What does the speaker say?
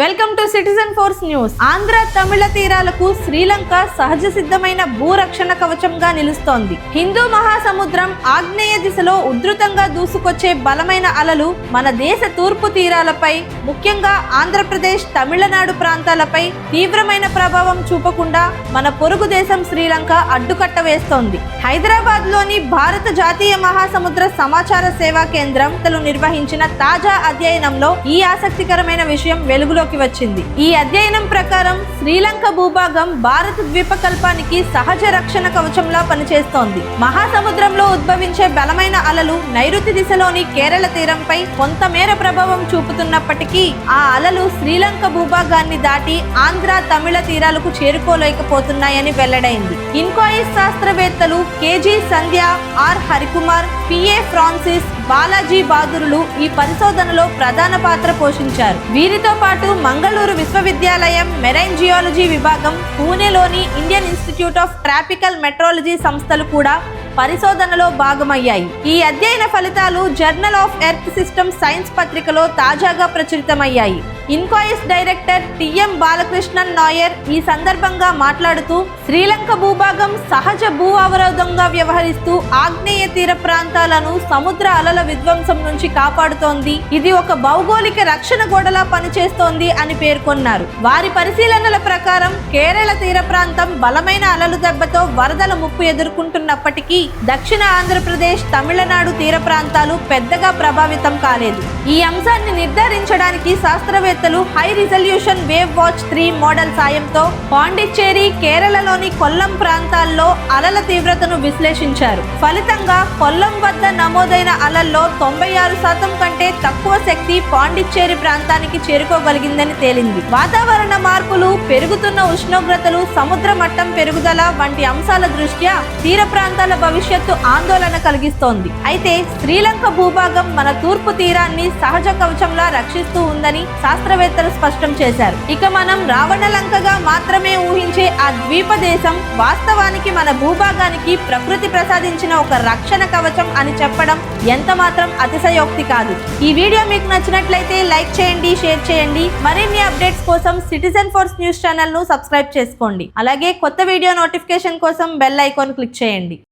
Welcome to citizen force news. Andhra తమిళ తీరాలకు శ్రీలంక సహజ సిద్ధమైన భూరక్షణ కవచంగా నిలుస్తోంది. హిందూ మహాసముద్రం ఆగ్నేయ దిశలో ఉధృతంగా దూసుకొచ్చే బలమైన అలలు మన దేశ తూర్పు తీరాలపై ముఖ్యంగా ఆంధ్రప్రదేశ్ తమిళనాడు ప్రాంతాలపై తీవ్రమైన ప్రభావం చూపకుండా మన పొరుగు దేశం శ్రీలంక అడ్డుకట్ట వేస్తోంది. హైదరాబాద్లోని భారత జాతీయ మహాసముద్ర సమాచార సేవా కేంద్రం నిర్వహించిన తాజా అధ్యయనంలో ఈ ఆసక్తికరమైన విషయం వెలుగులో వెలుగులోకి వచ్చింది. ఈ అధ్యయనం ప్రకారం శ్రీలంక భూభాగం భారత ద్వీపకల్పానికి సహజ రక్షణ కవచంలా పనిచేస్తోంది. మహాసముద్రంలో ఉద్భవించే బలమైన అలలు నైరుతి దిశలోని కేరళ తీరంపై కొంతమేర ప్రభావం చూపుతున్నప్పటికీ ఆ అలలు శ్రీలంక భూభాగాన్ని దాటి ఆంధ్ర తమిళ తీరాలకు చేరుకోలేకపోతున్నాయని వెల్లడైంది. ఇన్కాయిస్ శాస్త్రవేత్తలు KG Sandhya R. Harikumar PA Francis Balaji బాదురులు ఈ పరిశోధనలో ప్రధాన పాత్ర పోషించారు. వీరితో పాటు మంగళూరు విశ్వవిద్యాలయం మెరైన్ జియాలజీ విభాగం పూణేలోని Indian Institute of Tropical Meteorology సంస్థలు కూడా పరిశోధనలో భాగమయ్యాయి. ఈ అధ్యయన ఫలితాలు journal of earth system science పత్రికలో తాజాగా ప్రచురితమయ్యాయి. ఇన్కాయిస్ డైరెక్టర్ టిఎం బాలకృష్ణన్ నాయర్ ఈ సందర్భంగా మాట్లాడుతూ శ్రీలంక భూభాగం సహజ భూ అవరోధంగా వ్యవహరిస్తూ ఆగ్నేయ తీర ప్రాంతాలను సముద్ర అలల విధ్వంసం నుంచి కాపాడుతోంది. ఇది ఒక భౌగోళిక రక్షణ గోడలా పనిచేస్తోంది అని పేర్కొన్నారు. వారి పరిశీలనల ప్రకారం కేరళ తీర ప్రాంతం బలమైన అలలు దెబ్బతో వరదల ముప్పు ఎదుర్కొంటున్నప్పటికీ దక్షిణ ఆంధ్రప్రదేశ్ తమిళనాడు తీర ప్రాంతాలు పెద్దగా ప్రభావితం కాలేదు. ఈ అంశాన్ని నిర్ధారించడానికి శాస్త్రవేత్త శాస్త్రవేత్తలు high resolution wave watch three model సాయంతో పాండిచ్చేరి కేరళలోని కొల్లం ప్రాంతాల్లో అలల తీవ్రతను విశ్లేషించారు. ఫలితంగా కొల్లం వద్ద నమోదైన అలల్లో తొంభై ఆరు శాతం కంటే తక్కువ శక్తి పాండిచ్చేరి ప్రాంతానికి చేరుకోగలిగిందని తేలింది. వాతావరణ మార్పులు పెరుగుతున్న ఉష్ణోగ్రతలు సముద్ర మట్టం పెరుగుదల వంటి అంశాల దృష్ట్యా తీర ప్రాంతాల భవిష్యత్తు ఆందోళన కలిగిస్తోంది. అయితే శ్రీలంక భూభాగం మన తూర్పు తీరాన్ని సహజ కవచంలా రక్షిస్తూ ఉందని శాస్త్రవేత్తలు స్పష్టం చేశారు. ఇక మనం రావణలంకగా మాత్రమే ఊహించే ఆ ద్వీప దేశం వాస్తవానికి మన భూభాగానికి ప్రకృతి ప్రసాదించిన ఒక రక్షణ కవచం అని చెప్పడం ఎంత మాత్రం అతిశయోక్తి కాదు. ఈ వీడియో మీకు నచ్చినట్లయితే లైక్ చేయండి షేర్ చేయండి. మరిన్ని అప్డేట్స్ కోసం సిటిజన్ ఫోర్స్ న్యూస్ ఛానల్ను సబ్స్క్రైబ్ చేసుకోండి. అలాగే కొత్త వీడియో నోటిఫికేషన్ కోసం బెల్ ఐకాన్ క్లిక్ చేయండి.